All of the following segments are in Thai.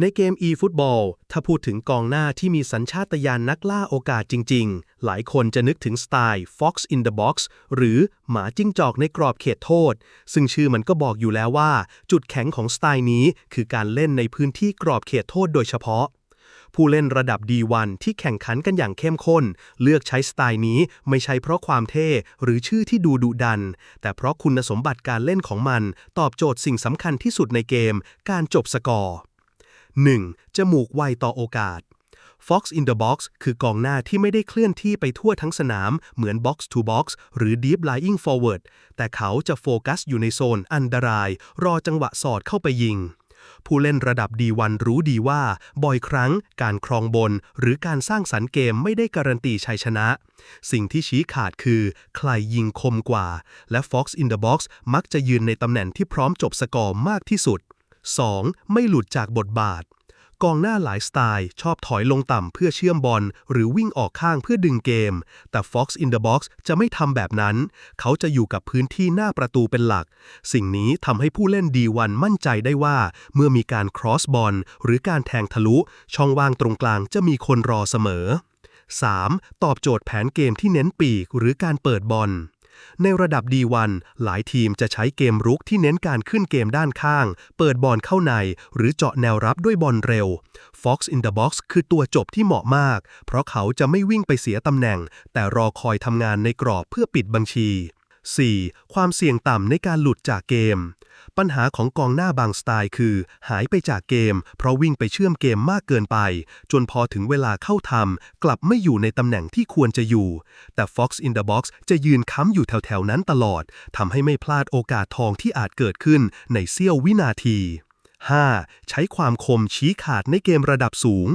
ในเกม e-football ถ้าพูดถึงกองหน้าที่มีสัญชาตญาณนักล่าโอกาสจริง ๆ หลายคนจะนึกถึงสไตล์ fox in the box หรือหมาจิ้งจอกในกรอบเขตโทษ ซึ่งชื่อมันก็บอกอยู่แล้วว่า จุดแข็งของสไตล์นี้คือการเล่นในพื้นที่กรอบเขตโทษโดยเฉพาะ ผู้เล่นระดับ D1 ที่แข่งขันกันอย่างเข้มข้น เลือกใช้สไตล์นี้ไม่ใช่เพราะความเท่หรือชื่อที่ดูดุดัน แต่เพราะคุณสมบัติการเล่นของมัน ตอบโจทย์สิ่งสำคัญที่สุดในเกม การจบสกอร์ 1. จมูกไวต่อโอกาส Fox in the Box คือกองหน้าที่ไม่ได้เคลื่อนที่ไปทั่วทั้งสนามเหมือน Box to Box หรือ Deep Lying Forward แต่เขาจะโฟกัสอยู่ในโซนอันตราย รอจังหวะสอดเข้าไปยิง ผู้เล่นระดับดีวันรู้ดีว่า บ่อยครั้งการครองบน หรือการสร้างสรรค์เกมไม่ได้การันตีชัยชนะ สิ่งที่ชี้ขาดคือ ใครยิงคมกว่า และ Fox in the Box มักจะยืนในตำแหน่งที่พร้อมจบสกอร์มากที่สุด 2. ไม่หลุดจากบทบาท กองหน้าหลายสไตล์ ชอบถอยลงต่ำเพื่อเชื่อมบอล หรือวิ่งออกข้างเพื่อดึงเกม แต่ Fox in the Box จะไม่ทำแบบนั้น เขาจะอยู่กับพื้นที่หน้าประตูเป็นหลัก สิ่งนี้ทำให้ผู้เล่นดีวันมั่นใจได้ว่า เมื่อมีการ cross บอลหรือการแทงทะลุ ช่องว่างตรงกลางจะมีคนรอเสมอ 3. ตอบโจทย์แผนเกมที่เน้นปีกหรือการเปิดบอล ในระดับ D1 หลายทีมจะใช้เกมรุกที่เน้นการขึ้นเกมด้านข้าง เปิดบอลเข้าใน หรือเจาะแนวรับด้วยบอลเร็ว Fox in the Box คือตัวจบที่เหมาะมาก เพราะเขาจะไม่วิ่งไปเสียตำแหน่ง แต่รอคอยทำงานในกรอบเพื่อปิดบัญชี 4. ความเสี่ยงต่ำในการหลุดจากเกม ปัญหาของกองหน้าบางสไตล์คือ หายไปจากเกม เพราะวิ่งไปเชื่อมเกมมากเกินไป จนพอถึงเวลาเข้าทำกลับไม่อยู่ในตำแหน่งที่ควรจะอยู่ แต่ Fox in the Box จะยืนค้ำอยู่แถวๆนั้นตลอดทำให้ไม่พลาดโอกาสทองที่อาจเกิดขึ้นในเสี้ยววินาที 5. ใช้ความคมชี้ขาดในเกมระดับสูง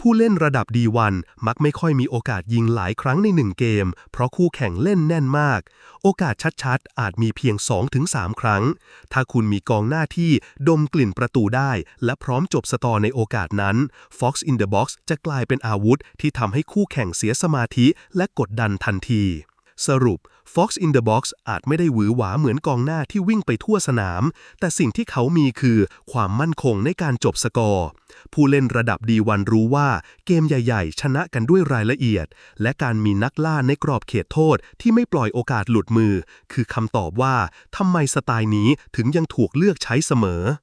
ผู้เล่นระดับ D1 มักไม่ค่อยมีโอกาสยิงหลายครั้งในหนึ่งเกม เพราะคู่แข่งเล่นแน่นมาก โอกาสชัดๆ อาจมีเพียง 2-3 ครั้ง ถ้าคุณมีกองหน้าที่ดมกลิ่นประตูได้ และพร้อมจบสตอร์ในโอกาสนั้น Fox in the Box จะกลายเป็นอาวุธที่ทำให้คู่แข่งเสียสมาธิและกดดันทันที สรุป Fox in the Box อาจไม่ได้หวือหวาเหมือนกองหน้าที่วิ่งไปทั่วสนาม แต่สิ่งที่เขามีคือความมั่นคงในการจบสกอร์ ผู้เล่นระดับดีวันรู้ว่าเกมใหญ่ๆ ชนะกันด้วยรายละเอียด และการมีนักล่าในกรอบเขตโทษที่ไม่ปล่อยโอกาสหลุดมือ คือคำตอบว่าทำไมสไตล์นี้ถึงยังถูกเลือกใช้เสมอ